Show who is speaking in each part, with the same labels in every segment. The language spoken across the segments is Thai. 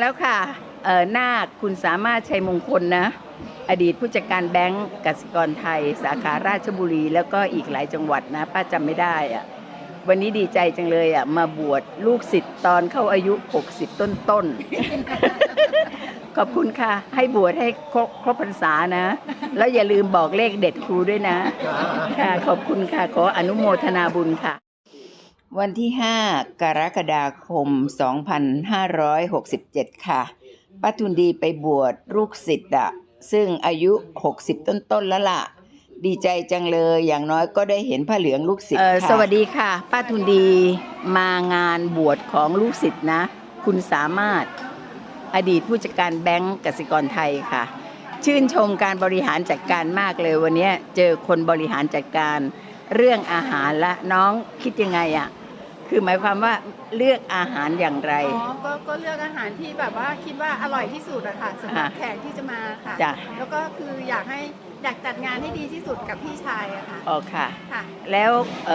Speaker 1: แล้วค่ะเออหน้าคุณสามารถชัยมงคลนะ อดีตผู้จัดการแบงก์กสิกรไทย สาขาราชบุรี แล้วก็อีกหลายจังหวัดนะ ป้าจำไม่ได้อะวันนี้ดีใจจังเลยอะ มาบวชลูกศิษย์ตอนเข้าอายุ 60 ต้นต้นๆ ขอบคุณค่ะ ให้บวชให้ครบครบพรรษานะ แล้วอย่าลืมบอกเลขเด็ดครูด้วยนะ ค่ะ ขอบคุณค่ะ ขออนุโมทนาบุญค่ะ วันที่ 5 กรกฎาคม 2567 ค่ะป้าทุนดีไปบวชลูกศิษย์อะซึ่งอายุ 60 ต้นๆแล้วล่ะ ดีใจจังเลยอย่างน้อยก็ได้เห็นผ้าเหลืองลูกศิษย์ค่ะสวัสดีค่ะ ป้าทุนดีมางานบวชของลูกศิษย์นะ คุณสามารถอดีตผู้จัดการแบงก์กสิกรไทยค่ะ ชื่นชมการบริหารจัดการมากเลยวันนี้เจอคนบริหารจัดการ เรื่องอาหารละน้องคิดยังไงอะคือหมายความว่าเลือกอาหารอย่างไร
Speaker 2: อ๋อก็ก็เลือกอาหารที่แบบว่าคิดว่าอร่อยที่สุดอะค่ะสำหรับ
Speaker 1: ค่ะ
Speaker 2: แขกที่จะมาค่ะ
Speaker 1: จ้ะ
Speaker 2: แล้วก็คืออยากให้อยากจัดงานให้ดีที่สุดกับพี่ชายอะค่ะ
Speaker 1: อ๋อค่ะ
Speaker 2: ค่ะ
Speaker 1: แล้วเอ่อ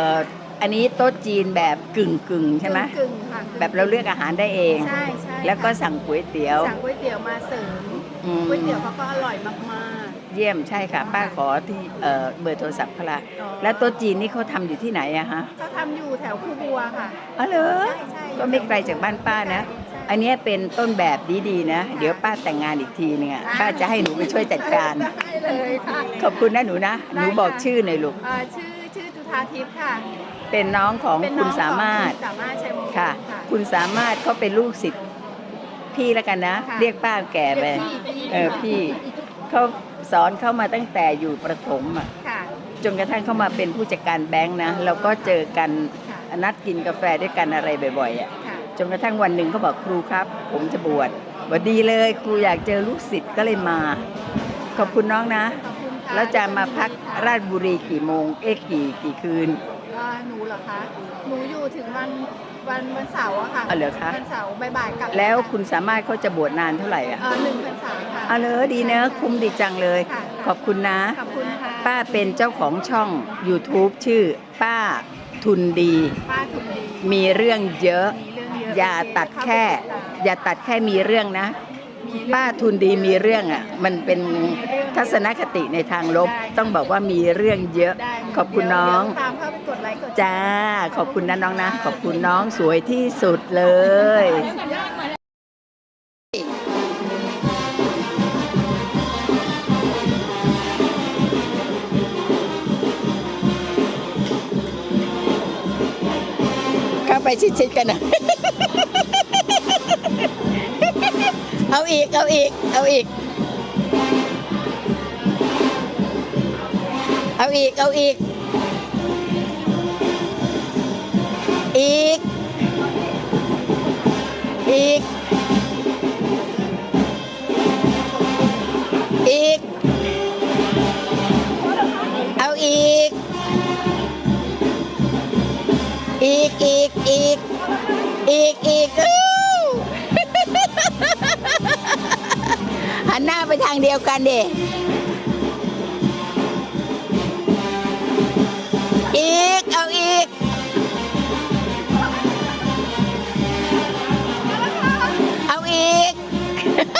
Speaker 1: อันนี้โต๊ะจีนแบบกึ่งกึ่งๆใช่ไหม
Speaker 2: กึ่งๆค่ะกึ่งๆ
Speaker 1: แบบเราเลือกอาหารได้เอง
Speaker 2: ใช่ใช่
Speaker 1: แล้วก็
Speaker 2: ค่ะ
Speaker 1: สั่งก๋วยเตี๋ยว
Speaker 2: สั่งก๋วยเตี๋ยวมาเสริม
Speaker 1: อืม
Speaker 2: ก๋วยเตี๋ยวเขาก็อร่อยมาก
Speaker 1: เยี่ยมใช่ค่ะ ป้าขอที่เอ่อเบอร์โทรศัพท์เขาละ
Speaker 2: ๆอ๋อ
Speaker 1: แล้วโต๊ะจีนนี่เขาทำอยู่ที่ไหนอะฮะ
Speaker 2: เขาทำอยู่แถวคูบัวค่ะ
Speaker 1: อ๋อเหรอ
Speaker 2: ใช่ใช่
Speaker 1: ก็ไม่ไกลจากบ้านป้านะ
Speaker 2: ใช่
Speaker 1: อันเนี้ยเป็นต้นแบบดีๆนะ เดี๋ยวป้าแต่งงานอีกทีนึงอะป้าจะให้หนูไปช่วยจัดการ
Speaker 2: ได้เลยค่ะ
Speaker 1: ขอบคุณนะหนูนะ หนูบอก
Speaker 2: ได้ค่ะ
Speaker 1: ชื่อหน่อยลูก
Speaker 2: เอ่อชื่อชื่อจุธาทิพย์ค่ะ
Speaker 1: เป็นน้องของ
Speaker 2: เป็น
Speaker 1: คุ
Speaker 2: น้
Speaker 1: ณ
Speaker 2: อง
Speaker 1: สามารถ
Speaker 2: ของคุณสามารถชัยมงคล
Speaker 1: ค่ะ
Speaker 2: ค่ะ
Speaker 1: คุณสามารถเขาเป็นลูกศิษย์พี่แล้วกันนะ
Speaker 2: ค่ะ
Speaker 1: เรียกป้าแก่ไป
Speaker 2: เรียกพี่พี่
Speaker 1: เออพี่ เขาสอนเข้ามาตั้งแต่อยู่ประถมอะ
Speaker 2: ค่ะ
Speaker 1: จนกระทั่งเข้ามาเป็นผู้จัดการแบงค์นะเราก็เจอกัน
Speaker 2: ค่ะ
Speaker 1: นัดกินกาแฟด้วยกันอะไรบ่อยๆอะ
Speaker 2: ค่ะ
Speaker 1: จนกระทั่งวันหนึ่งเขาบอกครูครับ ผมจะบวชบวชดีเลยครูอยากเจอลูกศิษย์ก็เลยมา ขอบคุณน้องนะ
Speaker 2: ขอบคุณค่ะ
Speaker 1: แล้วจะมาพัก
Speaker 2: ค่ะ
Speaker 1: ราชบุรีกี่โมง เอ๊ะกี่กี่คืน
Speaker 2: เอ่อ หนูเหรอคะหนูอยู่ถึงวันวันวันเสาร์อะค่ะ
Speaker 1: อ๋อเหรอคะ
Speaker 2: วันเสาร์บ่ายๆกลับ
Speaker 1: แล้วคุณสามารถเขาจะบวชนานเท่าไหร่อะ
Speaker 2: เอ่อหนึ่งพรรษาค่ะ
Speaker 1: อ๋อเลยดีเนอะคุ้มดีจังเลย
Speaker 2: ค่ะ
Speaker 1: ขอบคุณนะ
Speaker 2: ขอบคุณค่ะ
Speaker 1: ป้าเป็นเจ้าของช่อง YouTube ชื่อ ป้าทุนดี
Speaker 2: ป้าทุนดี
Speaker 1: มีเรื่องเยอะ
Speaker 2: มีเรื่องเยอะ
Speaker 1: อย่าตัดแค่
Speaker 2: เข้าไปติดตาม
Speaker 1: อย่าตัดแค่มีเรื่องนะ
Speaker 2: มีเรื่อง
Speaker 1: ป้าทุนดีมีเรื่องอะ มันเป็นทัศนคติในทางลบ
Speaker 2: ได้
Speaker 1: ต้องบอกว่ามีเรื่องเยอะ
Speaker 2: ได้
Speaker 1: ขอบคุณน้อง
Speaker 2: เดี๋ยวตามเข้า
Speaker 1: จ้า ขอบคุณนะน้องนะ ขอบคุณน้องสวยที่สุดเลย เข้าไปชิดๆกันนะ เอาอีก เอาอีก เอาอีก เอาอีก เอาอีก อีก อีก อีก เอาอีก อีก อีก อีก อีก อีกอู้หันหน้าไปทางเดียวกันเด